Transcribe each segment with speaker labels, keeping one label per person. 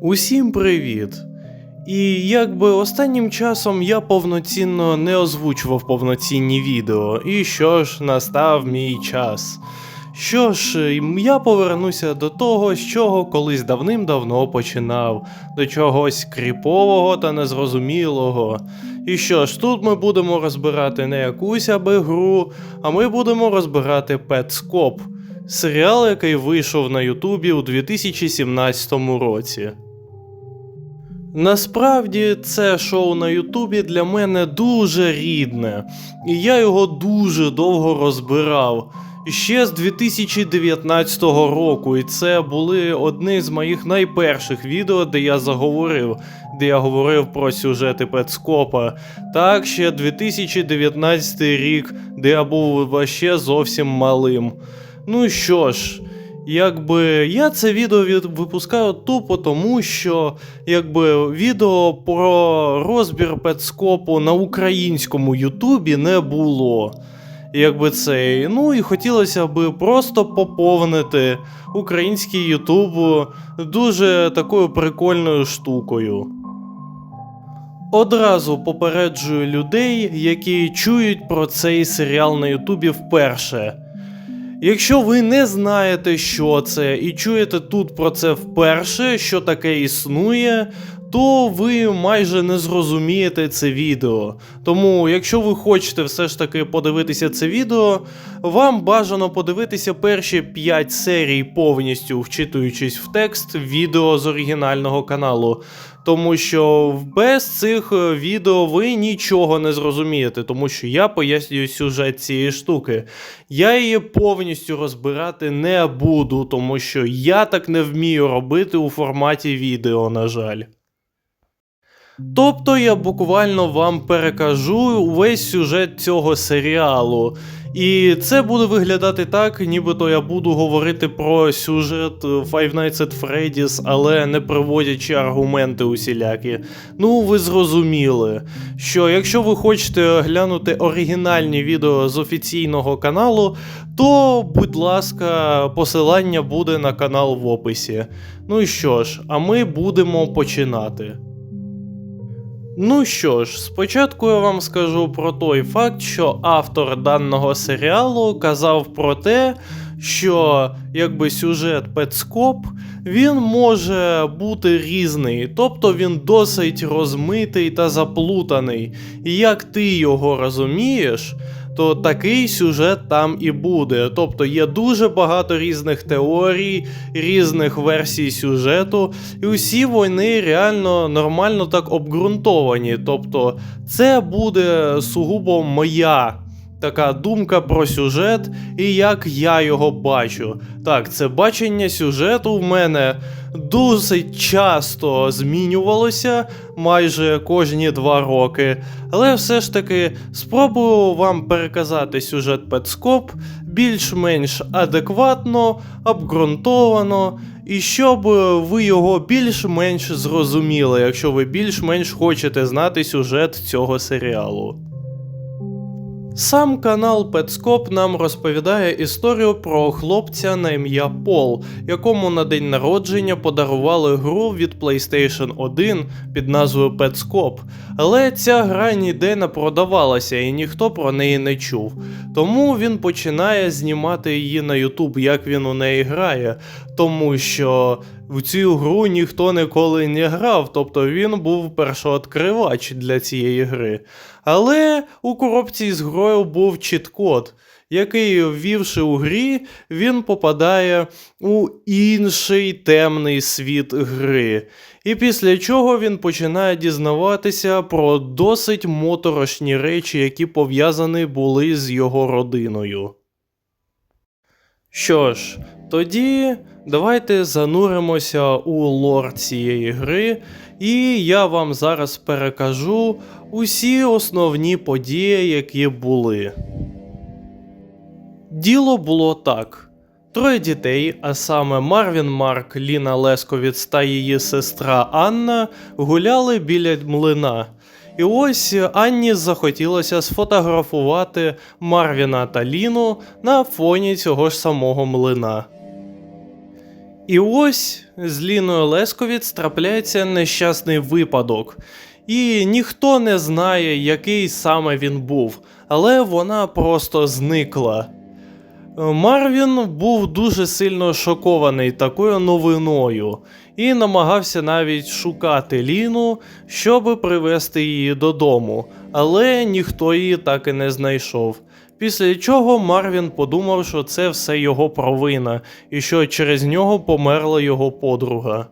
Speaker 1: Усім привіт! І якби останнім часом я повноцінно не озвучував повноцінні відео, і що ж, настав мій час. Що ж, я повернуся до того, з чого колись давним-давно починав, до чогось кріпового та незрозумілого. І що ж, тут ми будемо розбирати не якусь аби гру, а ми будемо розбирати Петскоп, серіал, який вийшов на Ютубі у 2017 році. Насправді це шоу на Ютубі для мене дуже рідне, і я його дуже довго розбирав. Ще з 2019 року, і це були одні з моїх найперших відео, де я заговорив, де я говорив про сюжети Петскопа. Так, ще 2019 рік, де я був ще зовсім малим. Ну що ж, якби я це відео від... випускаю тупо тому, що якби відео про розбір петскопу на українському Ютубі не було. Якби цей. Ну і хотілося би просто поповнити український Ютуб дуже такою прикольною штукою. Одразу попереджую людей, які чують про цей серіал на Ютубі вперше. Якщо ви не знаєте, що це, і чуєте тут про це вперше, що таке існує, то ви майже не зрозумієте це відео. Тому, якщо ви хочете все ж таки подивитися це відео, вам бажано подивитися перші 5 серій повністю вчитуючись в текст відео з оригінального каналу. Тому що без цих е, відео ви нічого не зрозумієте, тому що я пояснюю сюжет цієї штуки. Я її повністю розбирати не буду, тому що я так не вмію робити у форматі відео, на жаль. Тобто я буквально вам перекажу увесь сюжет цього серіалу. І це буде виглядати так, нібито я буду говорити про сюжет Five Nights at Freddy's, але не приводячи аргументи усілякі. Ну, ви зрозуміли, що якщо ви хочете глянути оригінальні відео з офіційного каналу, то, будь ласка, посилання буде на канал в описі. Ну і що ж, а ми будемо починати. Ну що ж, спочатку я вам скажу про той факт, що автор даного серіалу казав про те, що якби сюжет Петскоп він може бути різний, тобто він досить розмитий та заплутаний. І як ти його розумієш, то такий сюжет там і буде. Тобто є дуже багато різних теорій, різних версій сюжету, і усі вони реально нормально так обґрунтовані. Тобто, це буде сугубо моя. Така думка про сюжет і як я його бачу. Так, це бачення сюжету в мене досить часто змінювалося майже кожні два роки. Але все ж таки спробую вам переказати сюжет Петскоп більш-менш адекватно, обґрунтовано, і щоб ви його більш-менш зрозуміли, якщо ви більш-менш хочете знати сюжет цього серіалу. Сам канал Петскоп нам розповідає історію про хлопця на ім'я Пол, якому на день народження подарували гру від PlayStation 1 під назвою Петскоп. Але ця гра ніде не продавалася і ніхто про неї не чув. Тому він починає знімати її на YouTube, як він у неї грає, тому що в цю гру ніхто ніколи не грав, тобто він був першооткривач для цієї гри. Але у коробці з грою був чіт-код, який, ввівши у грі, він попадає у інший темний світ гри. І після чого він починає дізнаватися про досить моторошні речі, які пов'язані були з його родиною. Що ж, тоді давайте зануримося у лор цієї гри, і я вам зараз перекажу усі основні події, які були. Діло було так. Троє дітей, а саме Марвін Марк, Ліна Лесковіц та її сестра Анна, гуляли біля млина. І ось Анні захотілося сфотографувати Марвіна та Ліну на фоні цього ж самого млина. І ось з Ліною Лесковіц трапляється нещасний випадок. І ніхто не знає, який саме він був, але вона просто зникла. Марвін був дуже сильно шокований такою новиною і намагався навіть шукати Ліну, щоб привезти її додому, але ніхто її так і не знайшов. Після чого Марвін подумав, що це все його провина, і що через нього померла його подруга.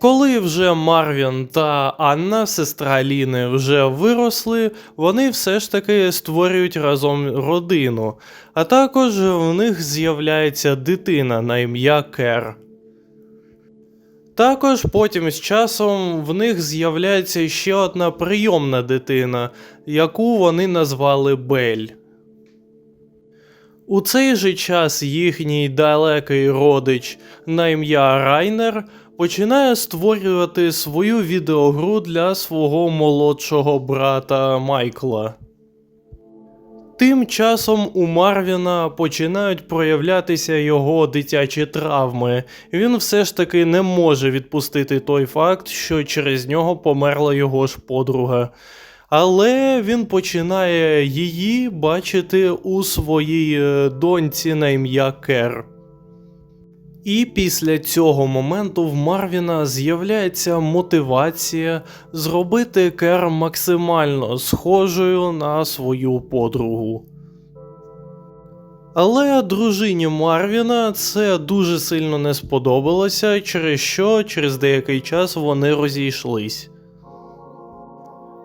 Speaker 1: Коли вже Марвін та Анна, сестра Ліни, вже виросли, вони все ж таки створюють разом родину, а також в них з'являється дитина на ім'я Кер. Також потім з часом в них з'являється ще одна прийомна дитина, яку вони назвали Бель. У цей же час їхній далекий родич на ім'я Райнер починає створювати свою відеогру для свого молодшого брата Майкла. Тим часом у Марвіна починають проявлятися його дитячі травми. Він все ж таки не може відпустити той факт, що через нього померла його ж подруга. Але він починає її бачити у своїй е, доньці на ім'я Кер. І після цього моменту в Марвіна з'являється мотивація зробити Кер максимально схожою на свою подругу. Але дружині Марвіна це дуже сильно не сподобалося, через що через деякий час вони розійшлись.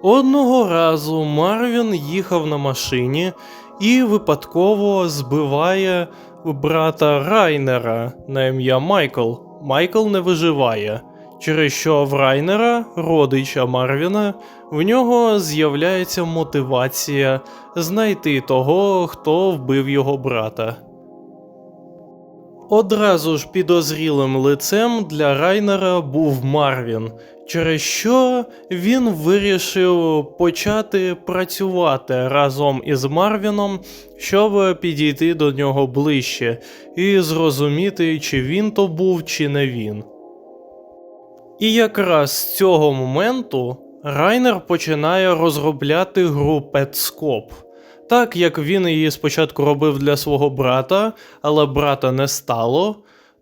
Speaker 1: Одного разу Марвін їхав на машині і випадково збиває брата Райнера на ім'я Майкл. Майкл не виживає, через що в Райнера, родича Марвіна, в нього з'являється мотивація знайти того, хто вбив його брата. Одразу ж підозрілим лицем для Райнера був Марвін, через що він вирішив почати працювати разом із Марвіном, щоб підійти до нього ближче і зрозуміти, чи він то був, чи не він. І якраз з цього моменту Райнер починає розробляти гру Petscope. Так як він її спочатку робив для свого брата, але брата не стало,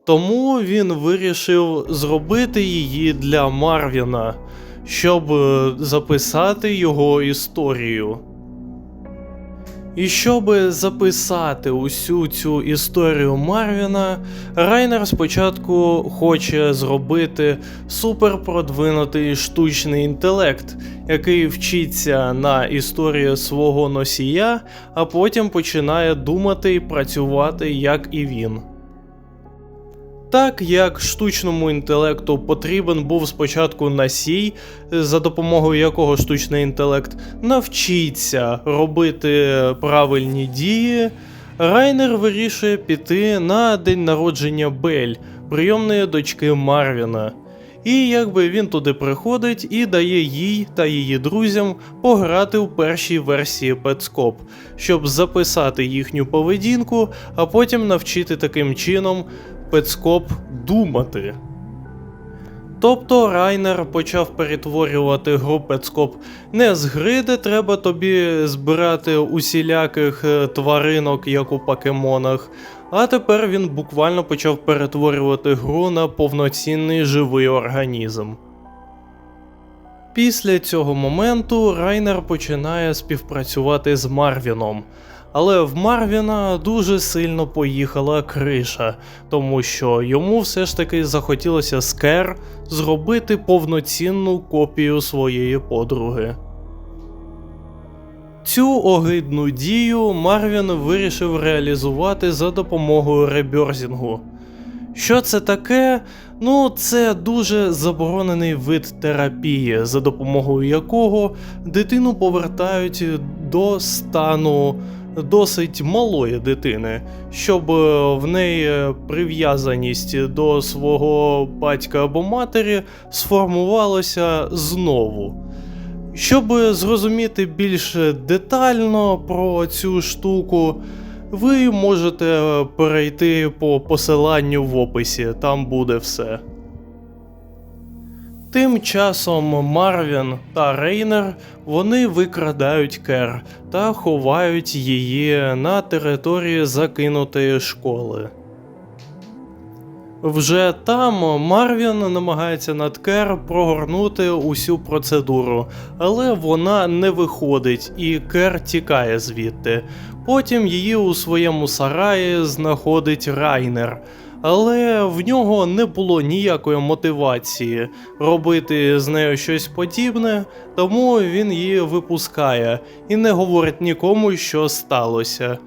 Speaker 1: тому він вирішив зробити її для Марвіна, щоб е, записати його історію. І щоб записати усю цю історію Марвіна, Райнер спочатку хоче зробити суперпродвинутий штучний інтелект, який вчиться на історії свого носія, а потім починає думати і працювати як і він. Так як штучному інтелекту потрібен був спочатку насій, за допомогою якого штучний інтелект навчиться робити правильні дії, Райнер вирішує піти на день народження Бель, прийомної дочки Марвіна. І якби він туди приходить і дає їй та її друзям пограти у першій версії Petscop, щоб записати їхню поведінку, а потім навчити таким чином Пецкоп думати. Тобто Райнер почав перетворювати гру Пецкоп не з гри, де треба тобі збирати усіляких е, тваринок, як у покемонах, а тепер він буквально почав перетворювати гру на повноцінний живий організм. Після цього моменту Райнер починає співпрацювати з Марвіном. Але в Марвіна дуже сильно поїхала криша, тому що йому все ж таки захотілося скер зробити повноцінну копію своєї подруги. Цю огидну дію Марвін вирішив реалізувати за допомогою реберзінгу. Що це таке? Ну, це дуже заборонений вид терапії, за допомогою якого дитину повертають до стану досить малої дитини, щоб е, в неї прив'язаність до свого батька або матері сформувалася знову. Щоб зрозуміти більш детально про цю штуку, ви можете е, перейти по посиланню в описі, там буде все. Тим часом Марвін та Рейнер вони викрадають Кер та ховають її на території закинутої школи. Вже там Марвін намагається над Кер прогорнути усю процедуру, але вона не виходить і Кер тікає звідти. Потім її у своєму сараї знаходить Райнер. Але в нього не було ніякої мотивації робити з нею щось подібне, тому він її випускає і не говорить нікому, що сталося.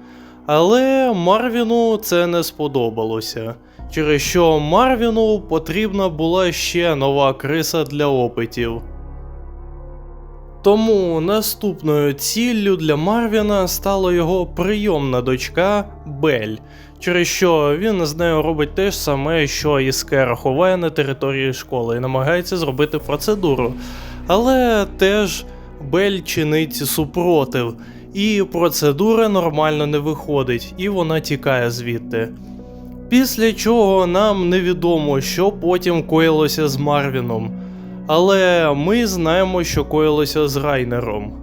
Speaker 1: Але Марвіну це не сподобалося, через що Марвіну потрібна була ще нова криса для опитів. Тому наступною ціллю для Марвіна стала його прийомна дочка Бель, через що він з нею робить те ж саме, що і ховає на території школи і намагається зробити процедуру. Але теж Бель чинить супротив, і процедура нормально не виходить, і вона тікає звідти. Після чого нам невідомо, що потім коїлося з Марвіном. Але ми знаємо, що коїлося з Райнером.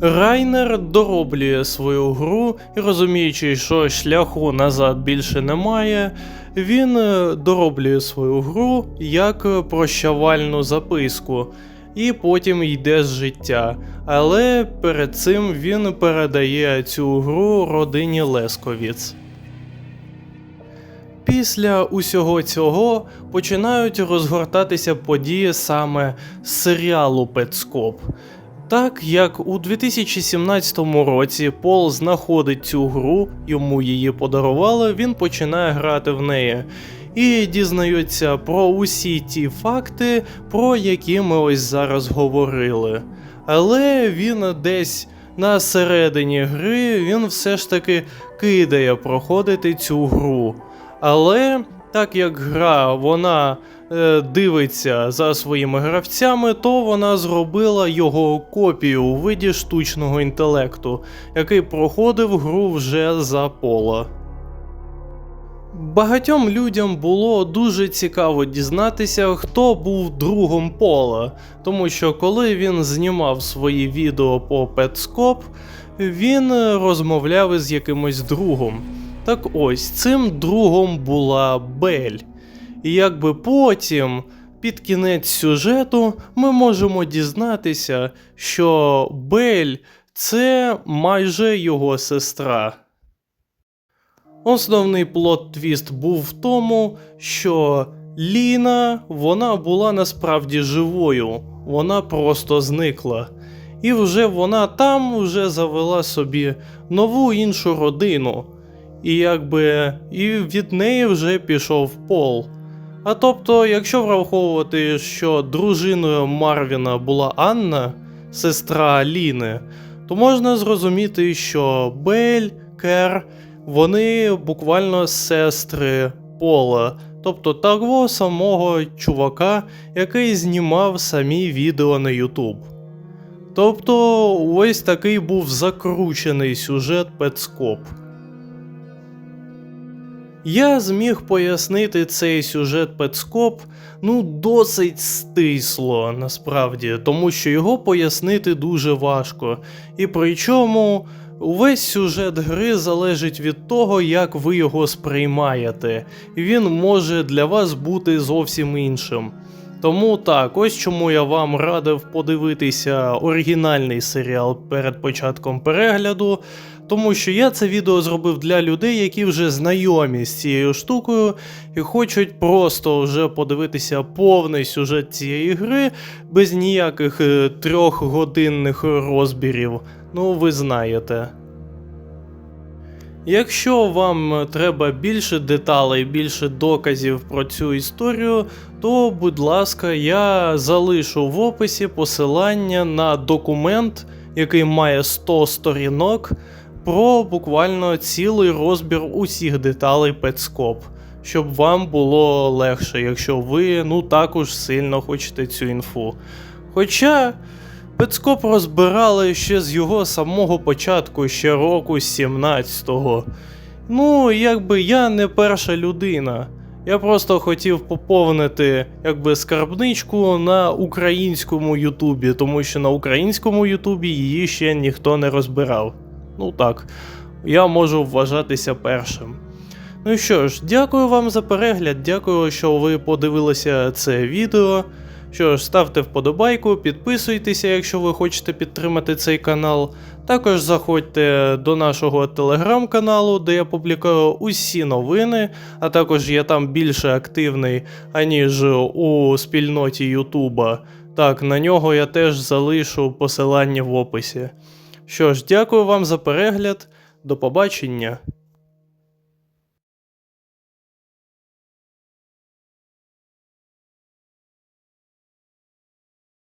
Speaker 1: Райнер дороблює свою гру і розуміючи, що шляху назад більше немає, він е, дороблює свою гру як прощавальну записку, і потім йде з життя. Але перед цим він передає цю гру родині Лесковіц. Після усього цього починають розгортатися події саме з серіалу Петскоп. Так як у 2017 році Пол знаходить цю гру, йому її подарували, він починає грати в неї і дізнається про усі ті факти, про які ми ось зараз говорили. Але він десь на середині гри він все ж таки кидає проходити цю гру. Але так як гра вона е, дивиться за своїми гравцями, то вона зробила його копію у виді штучного інтелекту, який проходив гру вже за пола. Багатьом людям було дуже цікаво дізнатися, хто був другом Пола, тому що коли він знімав свої відео по Petscop, він розмовляв із якимось другом. Так ось цим другом була Бель. І якби потім, під кінець сюжету, ми можемо дізнатися, що Бель це майже його сестра. Основний плот твіст був в тому, що Ліна вона була насправді живою, вона просто зникла. І вже вона там вже завела собі нову іншу родину і якби і від неї вже пішов пол. А тобто, якщо враховувати, що дружиною Марвіна була Анна, сестра Ліни, то можна зрозуміти, що Бель, Кер, вони буквально сестри Пола, тобто того самого чувака, який знімав самі відео на Ютуб. Тобто, ось такий був закручений сюжет Петскоп. Я зміг пояснити цей сюжет Петскоп ну досить стисло насправді, тому що його пояснити дуже важко. І причому увесь сюжет гри залежить від того, як ви його сприймаєте, він може для вас бути зовсім іншим. Тому так, ось чому я вам радив подивитися оригінальний серіал перед початком перегляду, тому що я це відео зробив для людей, які вже знайомі з цією штукою і хочуть просто вже подивитися повний сюжет цієї гри без ніяких е, трьохгодинних розбірів. Ну, ви знаєте. Якщо вам треба більше деталей, більше доказів про цю історію, то, будь ласка, я залишу в описі посилання на документ, який має 100 сторінок, про буквально цілий розбір усіх деталей Petscop, щоб вам було легше, якщо ви ну також сильно хочете цю інфу. Хоча. Пецкоп розбирали ще з його самого початку, ще року 17-го. Ну, якби я не перша людина. Я просто хотів поповнити якби скарбничку на українському Ютубі, тому що на українському Ютубі її ще ніхто не розбирав. Ну так, я можу вважатися першим. Ну що ж, дякую вам за перегляд, дякую, що ви подивилися це відео. Що ж, ставте вподобайку, підписуйтеся, якщо ви хочете підтримати цей канал. Також заходьте до нашого телеграм-каналу, де я публікую усі новини, а також я там більше активний, аніж у спільноті Ютуба. Так, на нього я теж залишу посилання в описі. Що ж, дякую вам за перегляд, до побачення.